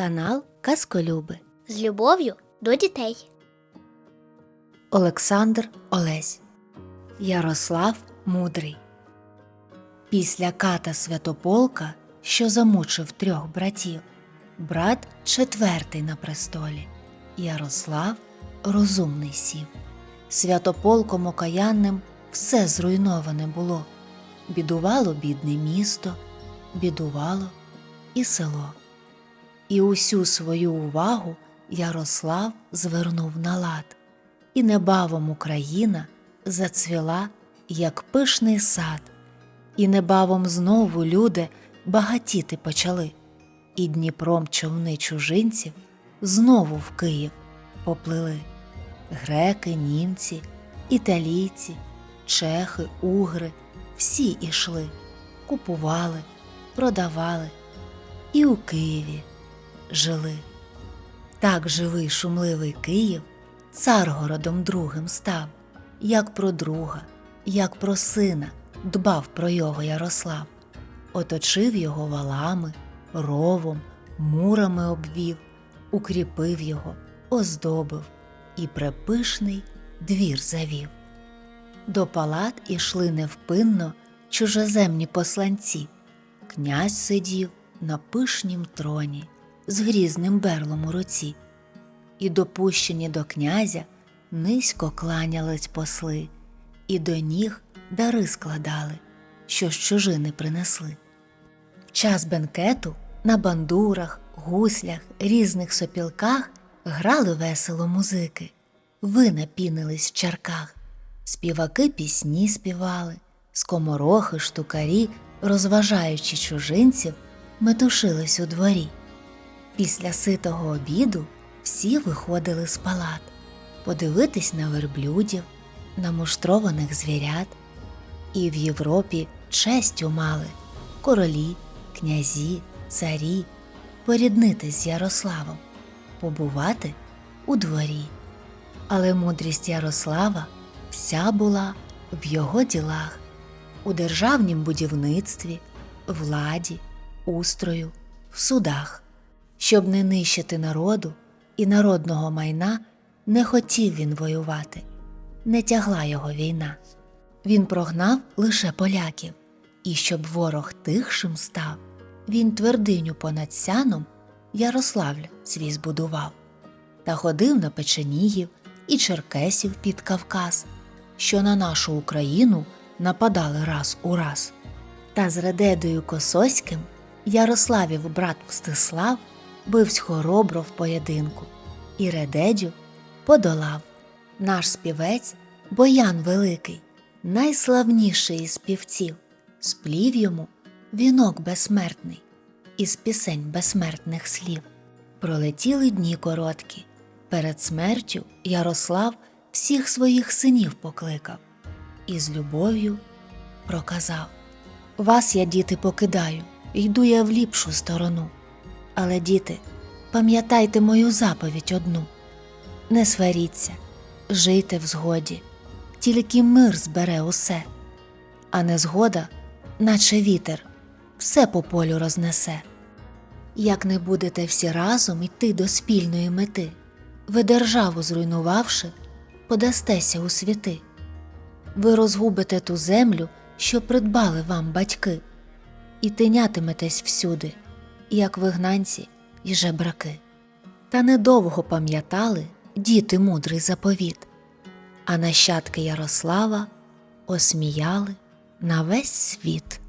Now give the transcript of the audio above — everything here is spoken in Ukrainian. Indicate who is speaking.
Speaker 1: Канал Казколюби.
Speaker 2: З любов'ю до дітей.
Speaker 1: Олександр Олесь. Ярослав Мудрий. Після ката Святополка, що замучив трьох братів, брат четвертий на престолі. Ярослав розумний сів. Святополком окаянним все зруйноване було. Бідувало бідне місто, бідувало і село. І усю свою увагу Ярослав звернув на лад, і небавом Україна зацвіла, як пишний сад, і небавом знову люди багатіти почали, і Дніпром човни чужинців знову в Київ поплили. Греки, німці, італійці, чехи, угри всі ішли, купували, продавали. І у Києві жили. Так живий шумливий Київ царгородом другим став, як про друга, як про сина дбав про його Ярослав, оточив його валами, ровом, мурами обвів, укріпив його, оздобив і препишний двір завів. До палат ішли невпинно чужоземні посланці. Князь сидів на пишнім троні з грізним берлом у руці, і допущені до князя низько кланялись посли, і до ніг дари складали, що з чужини принесли. Час бенкету на бандурах, гуслях, різних сопілках грали весело музики, вина пінились в чарках, співаки пісні співали, скоморохи, штукарі, розважаючи чужинців, метушились у дворі. Після ситого обіду всі виходили з палат подивитись на верблюдів, на муштрованих звірят. І в Європі честю мали королі, князі, царі поріднитись з Ярославом, побувати у дворі. Але мудрість Ярослава вся була в його ділах, у державнім будівництві, владі, устрою, в судах. Щоб не нищити народу і народного майна, не хотів він воювати, не тягла його війна. Він прогнав лише поляків, і щоб ворог тихшим став, він твердиню понад сяном Ярославль свій збудував, та ходив на печеніїв і черкесів під Кавказ, що на нашу Україну нападали раз у раз. Та з Редедою Косоським Ярославів брат Мстислав бивсь хоробро в поєдинку, і Редедю подолав. Наш співець Боян Великий, найславніший із співців, сплів йому вінок безсмертний із пісень безсмертних слів. Пролетіли дні короткі. Перед смертю Ярослав всіх своїх синів покликав і з любов'ю проказав Вас я, діти, покидаю, йду я в ліпшу сторону. Але, діти, пам'ятайте мою заповідь одну не сваріться, жийте в згоді, тільки мир збере усе, а незгода, наче вітер, все по полю рознесе. Як не будете всі разом йти до спільної мети, ви державу зруйнувавши, подастеся у світи. Ви розгубите ту землю, що придбали вам батьки, і тинятиметесь всюди, як вигнанці і жебраки. Та недовго пам'ятали діти мудрий заповіт, а нащадки Ярослава осміяли на весь світ.